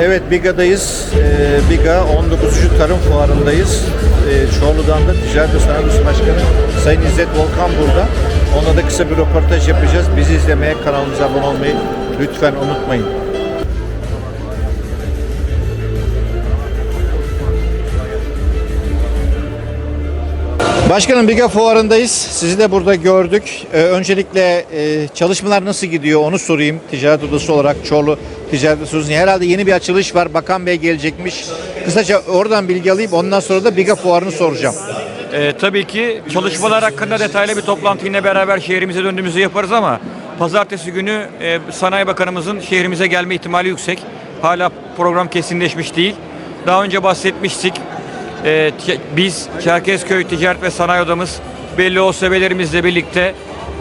Evet Biga'dayız. Ee, Biga 19. Tarım Fuarı'ndayız. Ee, Çorlu'dan da Ticaret ve Sanayi Odası Başkanı Sayın İzzet Volkan burada. Onunla da kısa bir röportaj yapacağız. Bizi izlemeye, kanalımıza abone olmayı lütfen unutmayın. Başkanım Biga Fuarı'ndayız. Sizi de burada gördük. Ee, öncelikle e, çalışmalar nasıl gidiyor onu sorayım. Ticaret Odası olarak Çorlu Ticaret Odası. Herhalde yeni bir açılış var. Bakan Bey gelecekmiş. Kısaca oradan bilgi alayım. Ondan sonra da Biga Fuarı'nı soracağım. Ee, tabii ki çalışmalar hakkında detaylı bir toplantı yine beraber şehrimize döndüğümüzde yaparız ama pazartesi günü e, Sanayi Bakanımızın şehrimize gelme ihtimali yüksek. Hala program kesinleşmiş değil. Daha önce bahsetmiştik. Ti- biz Çerkezköy Ticaret ve Sanayi Odamız belli OSB'lerimizle birlikte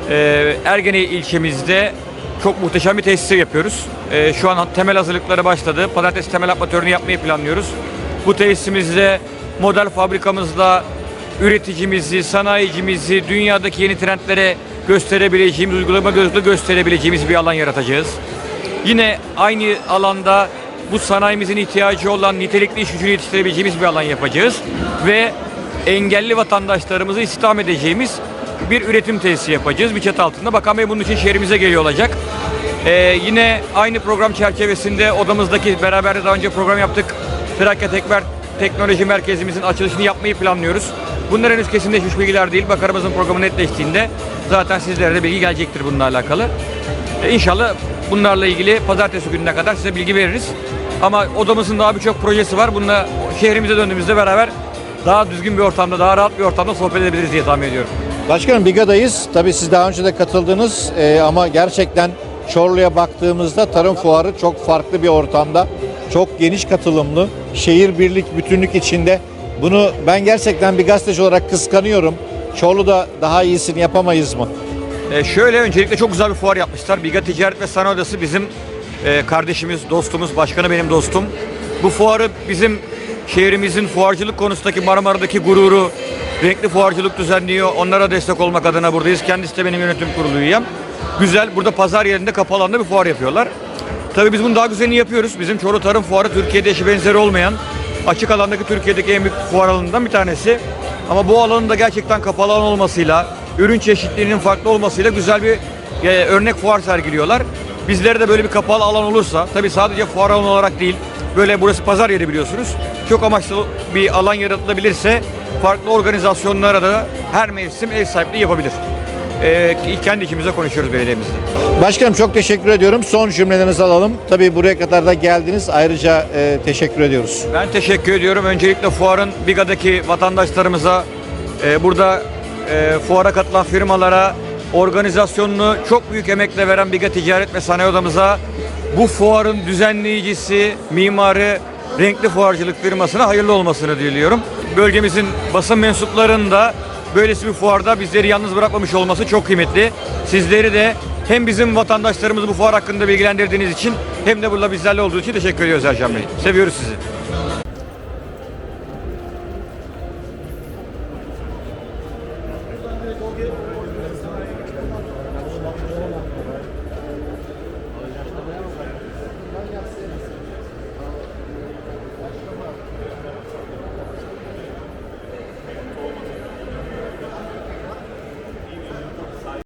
e, Ergene ilçemizde çok muhteşem bir tesis yapıyoruz. Ee, şu an temel hazırlıkları başladı. Pazartesi temel atmatörünü yapmayı planlıyoruz. Bu tesisimizde model fabrikamızla üreticimizi, sanayicimizi dünyadaki yeni trendlere gösterebileceğimiz, uygulama gözle gösterebileceğimiz bir alan yaratacağız. Yine aynı alanda bu sanayimizin ihtiyacı olan nitelikli iş gücünü yetiştirebileceğimiz bir alan yapacağız. Ve engelli vatandaşlarımızı istihdam edeceğimiz bir üretim tesisi yapacağız. Bir çatı altında. Bakan Bey bunun için şehrimize geliyor olacak. Ee, yine aynı program çerçevesinde odamızdaki beraber daha önce program yaptık. Trakya Tekber Teknoloji Merkezimizin açılışını yapmayı planlıyoruz. Bunlar henüz kesinleşmiş bilgiler değil. Bakanımızın programı netleştiğinde zaten sizlere de bilgi gelecektir bununla alakalı. E, İnşallah bunlarla ilgili pazartesi gününe kadar size bilgi veririz. Ama odamızın daha birçok projesi var. Bununla şehrimize döndüğümüzde beraber daha düzgün bir ortamda, daha rahat bir ortamda sohbet edebiliriz diye tahmin ediyorum. Başkanım Biga'dayız. Tabii siz daha önce de katıldınız Ee, ama gerçekten Çorlu'ya baktığımızda tarım fuarı çok farklı bir ortamda. Çok geniş katılımlı. Şehir birlik, bütünlük içinde. Bunu ben gerçekten bir gazeteci olarak kıskanıyorum. Çorlu'da daha iyisini yapamayız mı? E, şöyle öncelikle çok güzel bir fuar yapmışlar. Biga Ticaret ve Sanayi Odası bizim e, kardeşimiz, dostumuz, başkanı benim dostum. Bu fuarı bizim şehrimizin fuarcılık konusundaki Marmara'daki gururu, renkli fuarcılık düzenliyor. Onlara destek olmak adına buradayız. Kendisi de benim yönetim kurulu üyem. Güzel, burada pazar yerinde kapalı alanda bir fuar yapıyorlar. Tabii biz bunu daha güzelini yapıyoruz. Bizim Çorlu Tarım Fuarı Türkiye'de eşi benzeri olmayan açık alandaki Türkiye'deki en büyük fuar alanından bir tanesi. Ama bu alanın da gerçekten kapalı alan olmasıyla, ürün çeşitliliğinin farklı olmasıyla güzel bir e, örnek fuar sergiliyorlar. Bizlere de böyle bir kapalı alan olursa, tabii sadece fuar alanı olarak değil, böyle burası pazar yeri biliyorsunuz. Çok amaçlı bir alan yaratılabilirse farklı organizasyonlara da her mevsim ev sahipliği yapabilir. E, kendi ikimize konuşuyoruz belediyemizde. Başkanım çok teşekkür ediyorum. Son cümlelerinizi alalım. Tabii buraya kadar da geldiniz. Ayrıca e, teşekkür ediyoruz. Ben teşekkür ediyorum. Öncelikle fuarın Biga'daki vatandaşlarımıza, e, burada e, fuara katılan firmalara, organizasyonunu çok büyük emekle veren Biga Ticaret ve Sanayi Odamıza, bu fuarın düzenleyicisi, mimarı, renkli fuarcılık firmasına hayırlı olmasını diliyorum. Bölgemizin basın mensuplarının da böylesi bir fuarda bizleri yalnız bırakmamış olması çok kıymetli. Sizleri de hem bizim vatandaşlarımızı bu fuar hakkında bilgilendirdiğiniz için hem de burada bizlerle olduğu için teşekkür ediyoruz Ercan Bey. Seviyoruz sizi.